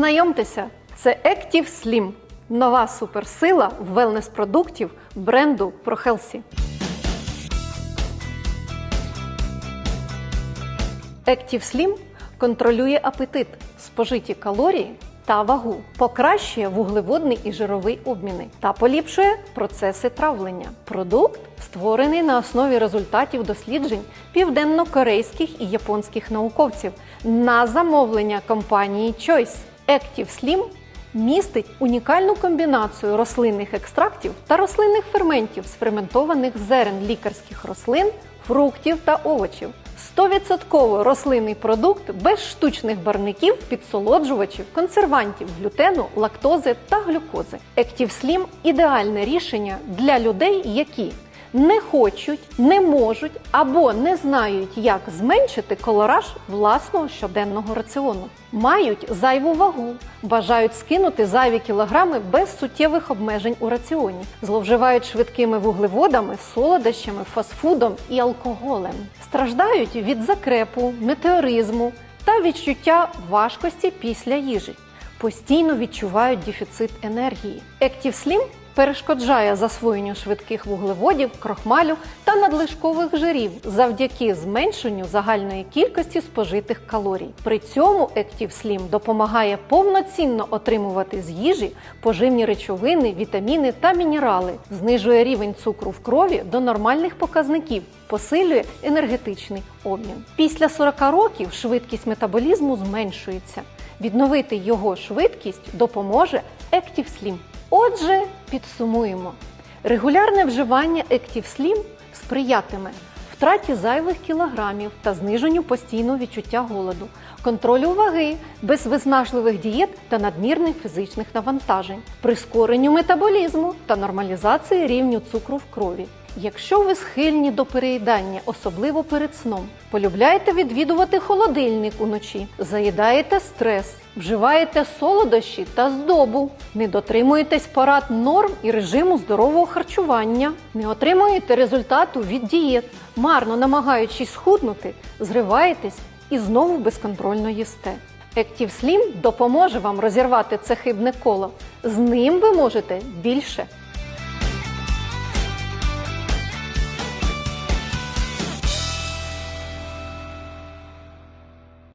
Знайомтеся, це Active Slim. Нова суперсила велнес-продуктів бренду ProHealthy. Active Slim контролює апетит, спожиті калорії та вагу, покращує вуглеводний і жировий обміни та поліпшує процеси травлення. Продукт створений на основі результатів досліджень південно-корейських і японських науковців на замовлення компанії Choice. Active Slim містить унікальну комбінацію рослинних екстрактів та рослинних ферментів з ферментованих зерен лікарських рослин, фруктів та овочів. 100% рослинний продукт без штучних барників, підсолоджувачів, консервантів, глютену, лактози та глюкози. Active Slim – ідеальне рішення для людей, які не хочуть, не можуть або не знають, як зменшити колораж власного щоденного раціону. Мають зайву вагу, бажають скинути зайві кілограми без суттєвих обмежень у раціоні, зловживають швидкими вуглеводами, солодощами, фастфудом і алкоголем, страждають від закрепу, метеоризму та відчуття важкості після їжі постійно відчувають дефіцит енергії. Active Slim перешкоджає засвоєнню швидких вуглеводів, крохмалю та надлишкових жирів завдяки зменшенню загальної кількості спожитих калорій. При цьому Active Slim допомагає повноцінно отримувати з їжі поживні речовини, вітаміни та мінерали, знижує рівень цукру в крові до нормальних показників, посилює енергетичний обмін. Після 40 років швидкість метаболізму зменшується. Відновити його швидкість допоможе Active Slim. Отже, підсумуємо. Регулярне вживання Active Slim сприятиме втраті зайвих кілограмів та зниженню постійного відчуття голоду, контролю ваги, без виснажливих дієт та надмірних фізичних навантажень, прискоренню метаболізму та нормалізації рівню цукру в крові. Якщо ви схильні до переїдання, особливо перед сном, полюбляєте відвідувати холодильник уночі, заїдаєте стрес, вживаєте солодощі та здобу, не дотримуєтесь порад норм і режиму здорового харчування, не отримуєте результату від дієт, марно намагаючись схуднути, зриваєтесь і знову безконтрольно їсте. Active Slim допоможе вам розірвати це хибне коло. З ним ви можете більше.